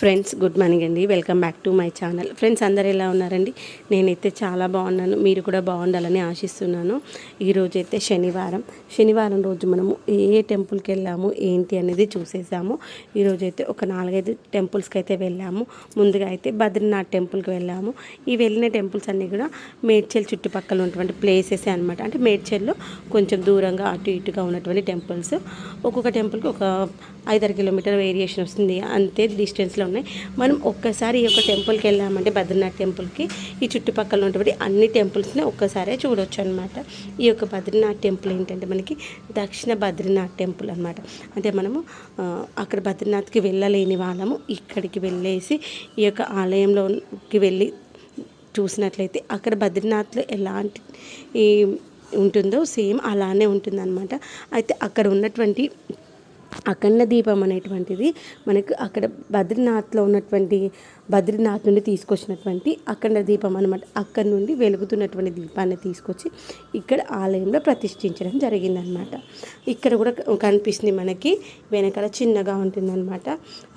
Friends good morning అండి. Welcome back to my channel. Friends అందరు ఎలా ఉన్నారండి? నేనైతే చాలా బాగున్నాను. మీరు కూడా బాగుండాలని ఆశిస్తున్నాను. ఈరోజు అయితే శనివారం. శనివారం రోజు మనము ఏ ఏ టెంపుల్కి వెళ్ళాము ఏంటి అనేది చూసేసాము ఈరోజు అయితే ఒక నాలుగైదు టెంపుల్స్కి అయితే వెళ్ళాము. ముందుగా అయితే బద్రీనాథ్ టెంపుల్కి వెళ్ళాము. ఈ వెళ్ళిన టెంపుల్స్ అన్నీ కూడా మేడ్చల్ చుట్టుపక్కల ఉన్నటువంటి ప్లేసెస్ అనమాట అంటే మేడ్చల్లో కొంచెం దూరంగా అటు ఇటుగా ఉన్నటువంటి టెంపుల్స్. ఒక్కొక్క టెంపుల్కి ఒక ఐదారు కిలోమీటర్ వేరియేషన్ వస్తుంది. అంతే డిస్టెన్స్లో ఉన్నాయి. మనం ఒక్కసారి ఈ యొక్క టెంపుల్కి వెళ్ళామంటే బద్రీనాథ్ టెంపుల్కి ఈ చుట్టుపక్కల ఉన్నటువంటి అన్ని టెంపుల్స్ని ఒక్కసారే చూడొచ్చు అనమాట ఈ యొక్క బద్రీనాథ్ టెంపుల్ ఏంటంటే మనకి దక్షిణ బద్రీనాథ్ టెంపుల్ అనమాట అంటే మనము అక్కడ బద్రీనాథ్కి వెళ్ళలేని వాళ్ళము ఇక్కడికి వెళ్ళేసి ఈ యొక్క ఆలయంలోకి వెళ్ళి చూసినట్లయితే అక్కడ బద్రీనాథ్లో ఎలాంటి ఈ ఉంటుందో సేమ్ అలానే ఉంటుందన్నమాట. అయితే అక్కడ ఉన్నటువంటి అఖండ దీపం అనేటువంటిది మనకు అక్కడ బద్రీనాథ్లో ఉన్నటువంటి బద్రీనాథ్ నుండి తీసుకొచ్చినటువంటి అఖండ దీపం అనమాట అక్కడ నుండి వెలుగుతున్నటువంటి దీపాన్ని తీసుకొచ్చి ఇక్కడ ఆలయంలో ప్రతిష్ఠించడం జరిగిందనమాట ఇక్కడ కూడా కనిపిస్తుంది మనకి వెనకాల చిన్నగా ఉంటుందన్నమాట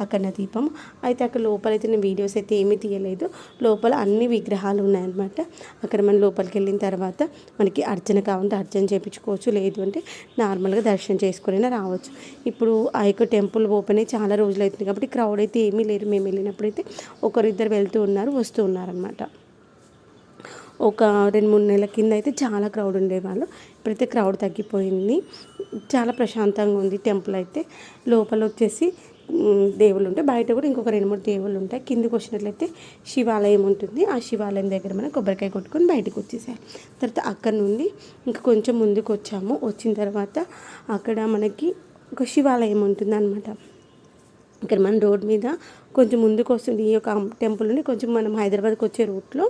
అఖండ దీపం. అయితే అక్కడ లోపలైతే నేను వీడియోస్ అయితే ఏమీ తీయలేదు. లోపల అన్ని విగ్రహాలు ఉన్నాయన్నమాట. అక్కడ మనం లోపలికి వెళ్ళిన తర్వాత మనకి అర్చన కావాలంటే అర్చన చేయించుకోవచ్చు. లేదు అంటే నార్మల్గా దర్శనం చేసుకుని రావచ్చు. ఇప్పుడు ఇప్పుడు ఆ యొక్క టెంపుల్ ఓపెన్ అయ్యి చాలా రోజులు అవుతుంది కాబట్టి క్రౌడ్ అయితే ఏమీ లేరు మేము వెళ్ళినప్పుడు అయితే ఒకరిద్దరు వెళ్తూ ఉన్నారు వస్తూ ఉన్నారనమాట ఒక రెండు మూడు నెలల కింద అయితే చాలా క్రౌడ్ ఉండేవాళ్ళు. ఇప్పుడైతే క్రౌడ్ తగ్గిపోయింది. చాలా ప్రశాంతంగా ఉంది టెంపుల్ అయితే. లోపల వచ్చేసి దేవుళ్ళు ఉంటాయి. బయట కూడా ఇంకొక రెండు మూడు దేవుళ్ళు ఉంటాయి. కిందికి వచ్చినట్లయితే శివాలయం ఉంటుంది. ఆ శివాలయం దగ్గర మనం కొబ్బరికాయ కొట్టుకొని బయటకు వచ్చేసాం తర్వాత అక్కడ నుండి ఇంకా కొంచెం ముందుకు వచ్చాము. వచ్చిన తర్వాత అక్కడ మనకి ఒక శివాలయం ఉంటుంది అనమాట ఇక్కడ మన రోడ్ మీద కొంచెం ముందుకు వస్తుంది ఈ యొక్క టెంపుల్ నుండి కొంచెం మనం హైదరాబాద్కి వచ్చే రూట్లో.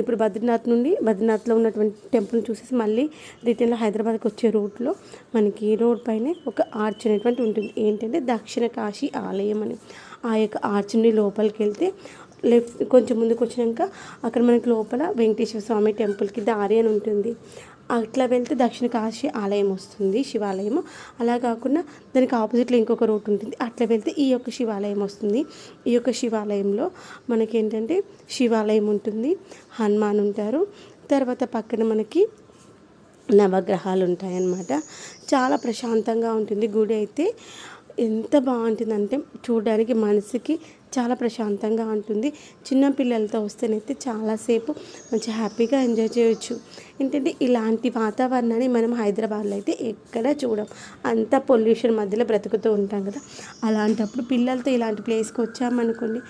ఇప్పుడు బద్రీనాథ్ నుండి బద్రీనాథ్లో ఉన్నటువంటి టెంపుల్ని చూసేసి మళ్ళీ రిటర్న్లో హైదరాబాద్కి వచ్చే రూట్లో మనకి రోడ్ పైనే ఒక ఆర్చ్ అనేటువంటి ఉంటుంది. ఏంటంటే దక్షిణ కాశీ ఆలయం అని. ఆ యొక్క ఆర్చ్ నుండి లోపలికి వెళ్తే లెఫ్ట్ కొంచెం ముందుకు వచ్చినాక అక్కడ మనకి లోపల వెంకటేశ్వర స్వామి టెంపుల్కి దారి అని ఉంటుంది. అట్లా వెళ్తే దక్షిణ కాశీ ఆలయం వస్తుంది శివాలయం అలా కాకుండా దానికి ఆపోజిట్లో ఇంకొక రూట్ ఉంటుంది. అట్లా వెళ్తే ఈ యొక్క శివాలయం వస్తుంది. ఈ యొక్క శివాలయంలో మనకి ఏంటంటే శివాలయం ఉంటుంది హనుమాన్ ఉంటారు. తర్వాత పక్కన మనకి నవగ్రహాలు ఉంటాయన్నమాట. చాలా ప్రశాంతంగా ఉంటుంది గుడి అయితే. ఎంత బాగుంటుందంటే చూడడానికి మనసుకి చాలా ప్రశాంతంగా ఉంటుంది. చిన్న పిల్లలతో వస్తేనైతే చాలాసేపు మంచి హ్యాపీగా ఎంజాయ్ చేయొచ్చు. ఏంటంటే ఇలాంటి వాతావరణాన్ని మనం హైదరాబాద్లో అయితే ఎక్కడ చూడం. అంత పొల్యూషన్ మధ్యలో బ్రతుకుతూ ఉంటాం కదా. అలాంటప్పుడు పిల్లలతో ఇలాంటి ప్లేస్కి వచ్చామనుకోండి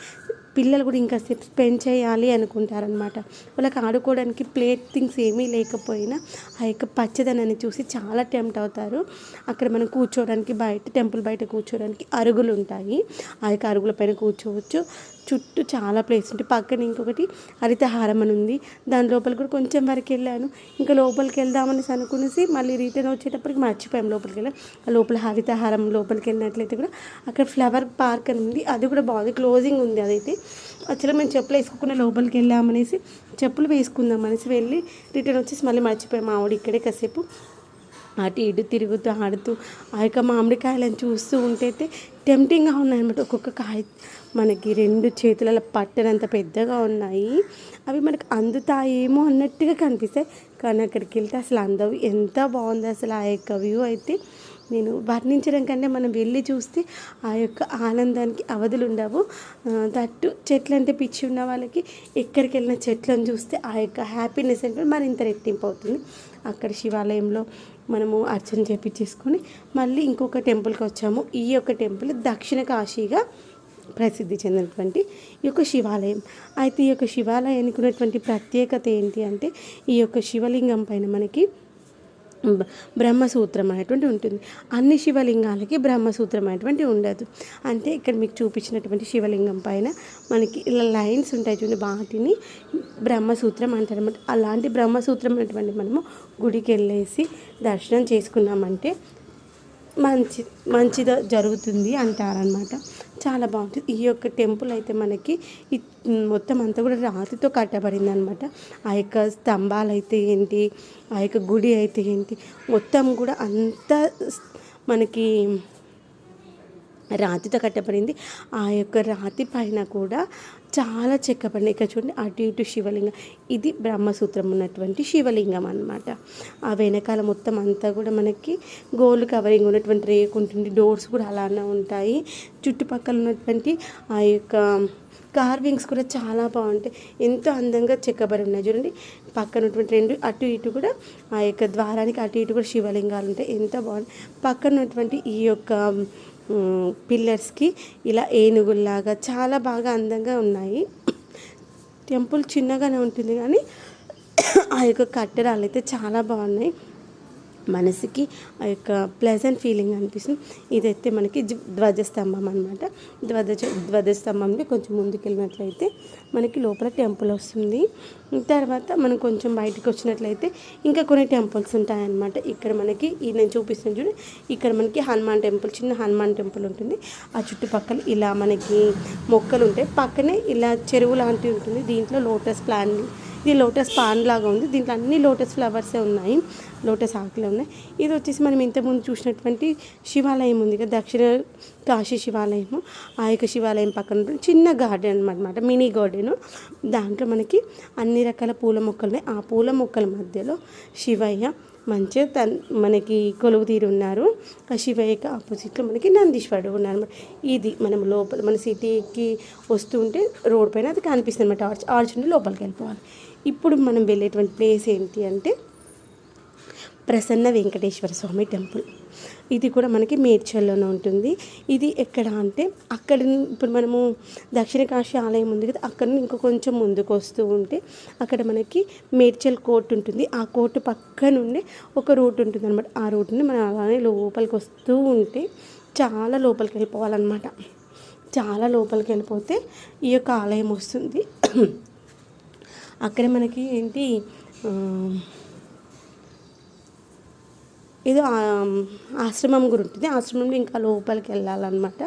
పిల్లలు కూడా ఇంకా సేపు స్పెండ్ చేయాలి అనుకుంటారనమాట వాళ్ళకి ఆడుకోవడానికి ప్లే థింగ్స్ ఏమీ లేకపోయినా ఆ యొక్క పచ్చదనాన్ని చూసి చాలా టెంప్ట్ అవుతారు. అక్కడ మనం కూర్చోవడానికి బయట టెంపుల్ బయట కూర్చోవడానికి అరుగులు ఉంటాయి. ఆ యొక్క అరుగుల పైన కూర్చోవచ్చు. చుట్టూ చాలా ప్లేస్ ఉంటుంది పక్కన ఇంకొకటి హరితహారం అని ఉంది. దాని లోపల కూడా కొంచెం వరకు వెళ్ళాను. ఇంకా లోపలికి వెళ్దామనేసి అనుకునేసి మళ్ళీ రిటర్న్ వచ్చేటప్పటికి మర్చిపోయాం లోపలికి వెళ్ళాం. ఆ లోపల హరితహారం లోపలికి వెళ్ళినట్లయితే కూడా అక్కడ ఫ్లవర్ పార్క్ అని ఉంది. అది కూడా బాగుంది క్లోజింగ్ ఉంది అదైతే. యాక్చువల్గా మేము చెప్పులు వేసుకోకుండా లోపలికి వెళ్ళామనేసి చెప్పులు వేసుకుందాం అనేసి వెళ్ళి రిటర్న్ వచ్చేసి మళ్ళీ మర్చిపోయాం. మా ఆవిడ ఇక్కడే కాసేపు. అటు ఇటు తిరుగుతూ ఆడుతూ ఆ యొక్క మామిడికాయలను చూస్తూ ఉంటే అయితే టెంప్టింగ్గా ఉన్నాయన్నమాట. ఒక్కొక్క కాయ మనకి రెండు చేతులలో పట్టనంత పెద్దగా ఉన్నాయి. అవి మనకు అందుతాయేమో అన్నట్టుగా కనిపిస్తాయి. కానీ అక్కడికి వెళ్తే అసలు అందవు. ఎంత బాగుంది అసలు ఆ యొక్క వ్యూ అయితే. నేను వర్ణించడం కంటే మనం వెళ్ళి చూస్తే ఆ యొక్క ఆనందానికి అవధులు ఉండవు. దట్టు చెట్లు అంటే పిచ్చి ఉన్న వాళ్ళకి ఎక్కడికి వెళ్ళిన చెట్లను చూస్తే ఆ యొక్క హ్యాపీనెస్ అంటే మరింత రెట్టింపు అవుతుంది. అక్కడ శివాలయంలో మనము అర్చన చేపించేసుకొని మళ్ళీ ఇంకొక టెంపుల్కి వచ్చాము. ఈ యొక్క టెంపుల్ దక్షిణ కాశీగా ప్రసిద్ధి చెందినటువంటి ఈ యొక్క శివాలయం. అయితే ఈ యొక్క శివాలయానికి ఉన్నటువంటి ప్రత్యేకత ఏంటి అంటే ఈ యొక్క శివలింగం పైన మనకి బ్రహ్మసూత్రం అనేటువంటి ఉంటుంది. అన్ని శివలింగాలకి బ్రహ్మసూత్రం అనేటువంటి ఉండదు. అంటే ఇక్కడ మీకు చూపించినటువంటి శివలింగం పైన మనకి ఇలా లైన్స్ ఉంటాయి చూడండి. వాటిని బ్రహ్మసూత్రం అంటారు అనమాట అలాంటి బ్రహ్మసూత్రం అనేటువంటి మనము గుడికి వెళ్ళేసి దర్శనం చేసుకున్నామంటే మంచి మంచిగా జరుగుతుంది అంటారనమాట చాలా బాగుంటుంది ఈ యొక్క టెంపుల్ అయితే మనకి మొత్తం అంతా కూడా రాతితో కట్టబడింది అనమాట ఆ యొక్క స్తంభాలు అయితే ఏంటి ఆ యొక్క గుడి అయితే ఏంటి మొత్తం కూడా అంతా మనకి రాతితో కట్టబడింది. ఆ యొక్క రాతి పైన కూడా చాలా చెక్కబడిన ఇక్కడ చూడండి అటు ఇటు శివలింగం. ఇది బ్రహ్మసూత్రం ఉన్నటువంటి శివలింగం అనమాట ఆ వెనకాల మొత్తం అంతా కూడా మనకి గోల్డ్ కవరింగ్ ఉన్నటువంటి రేకు ఉంటుంది డోర్స్ కూడా అలానే ఉంటాయి. చుట్టుపక్కల ఉన్నటువంటి ఆ యొక్క కార్వింగ్స్ కూడా చాలా బాగుంటాయి. ఎంతో అందంగా చెక్కబడి ఉన్నాయి. చూడండి పక్కన ఉన్నటువంటి రెండు అటు ఇటు కూడా ఆ యొక్క ద్వారానికి అటు ఇటు కూడా శివలింగాలు ఉంటాయి. ఎంత బాగుంది. పక్కన ఉన్నటువంటి ఈ యొక్క పిల్లర్స్కి ఇలా ఏనుగుల్లాగా చాలా బాగా అందంగా ఉన్నాయి. టెంపుల్ చిన్నగానే ఉంటుంది కానీ ఆ యొక్క కట్టడాలు అయితే చాలా బాగున్నాయి. మనసుకి ఆ యొక్క ప్లెజెంట్ ఫీలింగ్ అనిపిస్తుంది. ఇదైతే మనకి ధ్వజస్తంభం అనమాట ధ్వజ ధ్వజస్తంభంలో కొంచెం ముందుకు వెళ్ళినట్లయితే మనకి లోపల టెంపుల్ వస్తుంది. తర్వాత మనం కొంచెం బయటకు వచ్చినట్లయితే ఇంకా కొన్ని టెంపుల్స్ ఉంటాయన్నమాట. ఇక్కడ మనకి ఈ నేను చూపిస్తున్నాను చూడు ఇక్కడ మనకి హనుమాన్ టెంపుల్ చిన్న హనుమాన్ టెంపుల్ ఉంటుంది. ఆ చుట్టుపక్కల ఇలా మనకి మొక్కలు ఉంటాయి. పక్కనే ఇలా చెరువు లాంటివి ఉంటుంది. దీంట్లో లోటస్ ప్లాన్ ఇది లోటస్ పాన్ లాగా ఉంది. దీంట్లో అన్ని లోటస్ ఫ్లవర్సే ఉన్నాయి. లోటస్ ఆకులే ఉన్నాయి. ఇది వచ్చేసి మనం ఇంతకుముందు చూసినటువంటి శివాలయం ఉంది కదా దక్షిణ కాశీ శివాలయము ఆ యొక్క శివాలయం పక్కన చిన్న గార్డెన్ అనమాట మినీ గార్డెన్. దాంట్లో మనకి అన్ని రకాల పూల మొక్కలు ఉన్నాయి ఆ పూల మొక్కల మధ్యలో శివయ్య మంచిగా తన్ మనకి కొలువు తీరు ఉన్నారు. ఆ శివయ్యకి ఆపోజిట్లో మనకి నందీశ్వరుడు ఉన్నారు అనమాట ఇది మనం లోపల మన సిటీకి వస్తుంటే ఉంటే రోడ్ పైన అది కనిపిస్తుంది అనమాట ఆర్చ్ ఆర్చ్ నుండి లోపలికి వెళ్ళిపోవాలి. ఇప్పుడు మనం వెళ్ళేటువంటి ప్లేస్ ఏంటి అంటే ప్రసన్న వెంకటేశ్వర స్వామి టెంపుల్. ఇది కూడా మనకి మేడ్చల్లోనే ఉంటుంది. ఇది ఎక్కడ అంటే అక్కడ ఇప్పుడు మనము దక్షిణ కాశీ ఆలయం ఉంది కదా అక్కడ ఇంకా కొంచెం ముందుకు వస్తూ ఉంటే అక్కడ మనకి మేడ్చల్ కోర్టు ఉంటుంది. ఆ కోర్టు పక్కనుండే ఒక రూట్ ఉంటుంది అనమాట ఆ రూట్ని మనం అలానే లోపలికి వస్తూ ఉంటే చాలా లోపలికి వెళ్ళిపోవాలన్నమాట. చాలా లోపలికి వెళ్ళిపోతే ఈ యొక్క ఆలయం వస్తుంది. అక్కడ మనకి ఏంటి ఏదో ఆశ్రమం కూడా ఉంటుంది ఆశ్రమంలో ఇంకా లోపలికి వెళ్ళాలన్నమాట.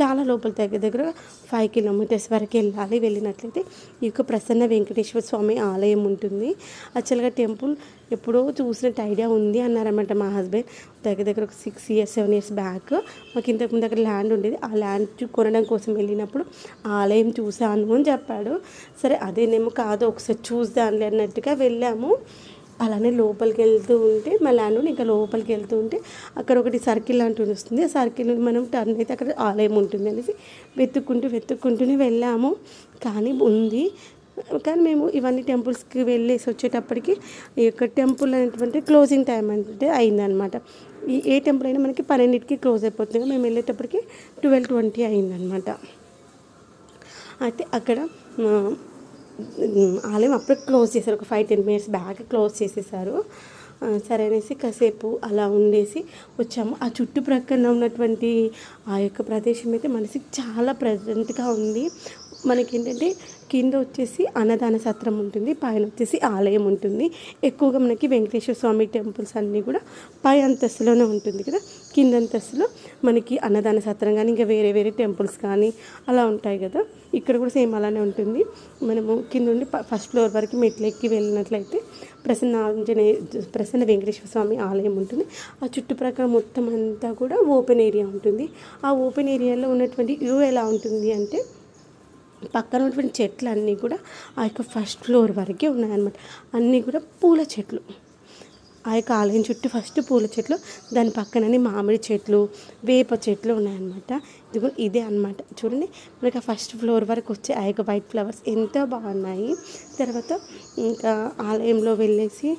చాలా లోపల దగ్గర దగ్గర ఫైవ్ కిలోమీటర్స్ వరకు వెళ్ళాలి. వెళ్ళినట్లయితే ఈ యొక్క ప్రసన్న వెంకటేశ్వర స్వామి ఆలయం ఉంటుంది. యాక్చువల్గా టెంపుల్ ఎప్పుడో చూసినట్టు ఐడియా ఉంది అన్నారన్నమాట మా హస్బెండ్. దగ్గర దగ్గర ఒక six years seven years back మాకు ఇంతకుముందు దగ్గర ల్యాండ్ ఉండేది. ఆ ల్యాండ్ కొనడం కోసం వెళ్ళినప్పుడు ఆలయం చూశాను అని చెప్పాడు. సరే అదేనేమో కాదు ఒకసారి చూద్దాంలే అన్నట్టుగా వెళ్ళాము. అలానే లోపలికి వెళ్తూ ఉంటే మా ల్యాండ్ ఇంకా లోపలికి వెళ్తూ ఉంటే అక్కడ ఒకటి సర్కిల్ లాంటిది వస్తుంది. ఆ సర్కిల్ మనం టర్న్ అయితే అక్కడ ఆలయం ఉంటుంది అనేసి వెతుక్కుంటూ వెతుక్కుంటూనే వెళ్ళాము. కానీ ఉంది. కానీ మేము ఇవన్నీ టెంపుల్స్కి వెళ్ళేసి వచ్చేటప్పటికి ఈ యొక్క టెంపుల్ అనేటువంటి క్లోజింగ్ టైం అంటే అయిందనమాట ఈ ఏ టెంపుల్ అయినా మనకి పన్నెండింటికి క్లోజ్ అయిపోతుంది. మేము వెళ్ళేటప్పటికి ట్వెల్వ్ ట్వంటీ అయిందనమాట అయితే అక్కడ ఆలయం అప్పుడే క్లోజ్ చేశారు. ఒక five ten minutes back close చేసేసారు. సరే అనేసి కాసేపు అలా ఉండేసి వచ్చాము. ఆ చుట్టుప్రక్కల ఉన్నటువంటి ఆ యొక్క ప్రదేశం అయితే మనసుకి చాలా ప్రజెంట్గా ఉంది. మనకి ఏంటంటే కింద వచ్చేసి అన్నదాన సత్రం ఉంటుంది పైన వచ్చేసి ఆలయం ఉంటుంది. ఎక్కువగా మనకి వెంకటేశ్వర స్వామి టెంపుల్స్ అన్నీ కూడా పై అంతస్తులోనే ఉంటుంది కదా. కింద అంతస్తులో మనకి అన్నదాన సత్రం కానీ ఇంకా వేరే వేరే టెంపుల్స్ కానీ అలా ఉంటాయి కదా. ఇక్కడ కూడా సేమ్ అలానే ఉంటుంది. మనము కింద నుండి ఫస్ట్ ఫ్లోర్ వరకు మెట్లు ఎక్కి వెళ్ళినట్లయితే ప్రసన్న ఆంజనేయ ప్రసన్న వెంకటేశ్వర స్వామి ఆలయం ఉంటుంది. ఆ చుట్టుప్రక్కల మొత్తం అంతా కూడా ఓపెన్ ఏరియా ఉంటుంది. ఆ ఓపెన్ ఏరియాలో ఉన్నటువంటి వ్యూ ఎలా ఉంటుంది అంటే పక్కన ఉన్నటువంటి చెట్లు అన్నీ కూడా ఆ యొక్క ఫస్ట్ ఫ్లోర్ వరకే ఉన్నాయన్నమాట. అన్నీ కూడా పూల చెట్లు. ఆ యొక్క ఆలయం చుట్టూ ఫస్ట్ పూల చెట్లు దాని పక్కననే మామిడి చెట్లు వేప చెట్లు ఉన్నాయన్నమాట. ఇదిగో ఇదే అనమాట చూడండి మనకి ఆ ఫస్ట్ ఫ్లోర్ వరకు వచ్చే ఆ యొక్క వైట్ ఫ్లవర్స్ ఎంతో బాగున్నాయి. తర్వాత ఇంకా ఆలయంలో వెళ్ళేసి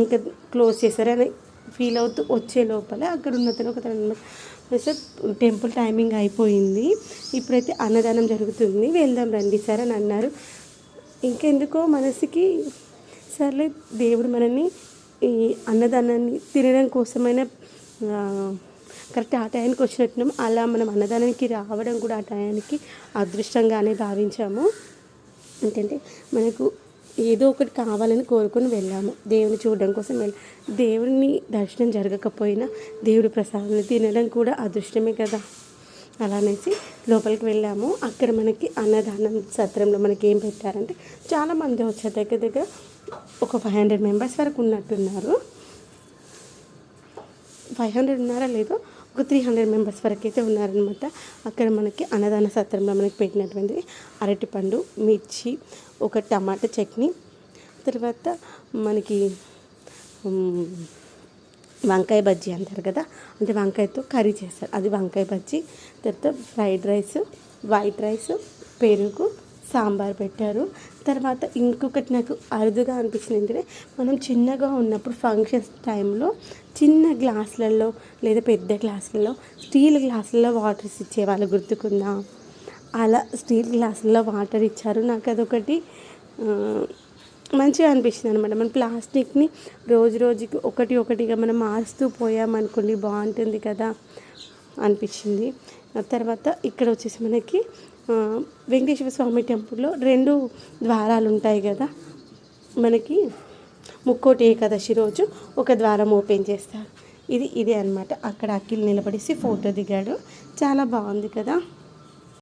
ఇంకా క్లోజ్ చేశారని ఫీల్ అవుతూ వచ్చే లోపల అక్కడ ఉన్నతను ఒక సార్ టెంపుల్ టైమింగ్ అయిపోయింది. ఇప్పుడైతే అన్నదానం జరుగుతుంది. వెళ్దాం రండి సార్ అని అన్నారు. ఇంకెందుకో మనసుకి సర్లే దేవుడు మనల్ని ఈ అన్నదానాన్ని తినడం కోసమైనా కరెక్ట్ ఆ టయానికి వచ్చినట్టున్నాం. అలా మనం అన్నదానానికి రావడం కూడా ఆ టయానికి అదృష్టంగానే భావించాము. ఏంటంటే మనకు ఏదో ఒకటి కావాలని కోరుకొని వెళ్ళాము. దేవుని చూడడం కోసం వెళ్ళి దేవుని దర్శనం జరగకపోయినా దేవుడి ప్రసాదం తినడం కూడా అదృష్టమే కదా. అలానేసి లోపలికి వెళ్ళాము. అక్కడ మనకి అన్నదానం సత్రంలో మనకి ఏం పెట్టారంటే చాలామంది వచ్చారు దగ్గర దగ్గర ఒక ఫైవ్ హండ్రెడ్ మెంబర్స్ వరకు ఉన్నట్టున్నారు. ఫైవ్ హండ్రెడ్ ఉన్నారా లేదో ఒక త్రీ హండ్రెడ్ మెంబర్స్ వరకు అయితే ఉన్నారనమాట అక్కడ మనకి అన్నదాన సత్రంలో మనకి పెట్టినటువంటి అరటిపండు మిర్చి ఒక టమాటా చట్నీ తర్వాత మనకి వంకాయ బజ్జీ అంటారు కదా అంటే వంకాయతో కర్రీ చేస్తారు. అది వంకాయ బజ్జీ తర్వాత ఫ్రైడ్ రైస్ వైట్ రైస్ పెరుగు సాంబార్ పెట్టారు. తర్వాత ఇంకొకటి నాకు అరుదుగా అనిపించింది ఏంటంటే మనం చిన్నగా ఉన్నప్పుడు ఫంక్షన్స్ టైంలో చిన్న గ్లాసులలో లేదా పెద్ద గ్లాసులలో స్టీల్ గ్లాసులలో వాటర్స్ ఇచ్చేవాళ్ళు గుర్తుకుందా? అలా స్టీల్ గ్లాసుల్లో వాటర్ ఇచ్చారు. నాకు అదొకటి మంచిగా అనిపించింది అనమాట మన ప్లాస్టిక్ని రోజు రోజుకి ఒకటి ఒకటిగా మనం మారుస్తూ పోయామనుకోండి బాగుంటుంది కదా అనిపించింది. తర్వాత ఇక్కడ వచ్చేసి మనకి వెంకటేశ్వర స్వామి టెంపుల్లో రెండు ద్వారాలు ఉంటాయి కదా. మనకి ముక్కోటి ఏకాదశి రోజు ఒక ద్వారం ఓపెన్ చేస్తారు. ఇది ఇదే అనమాట అక్కడ అఖిల్ నిలబడేసి ఫోటో దిగాడు. చాలా బాగుంది కదా.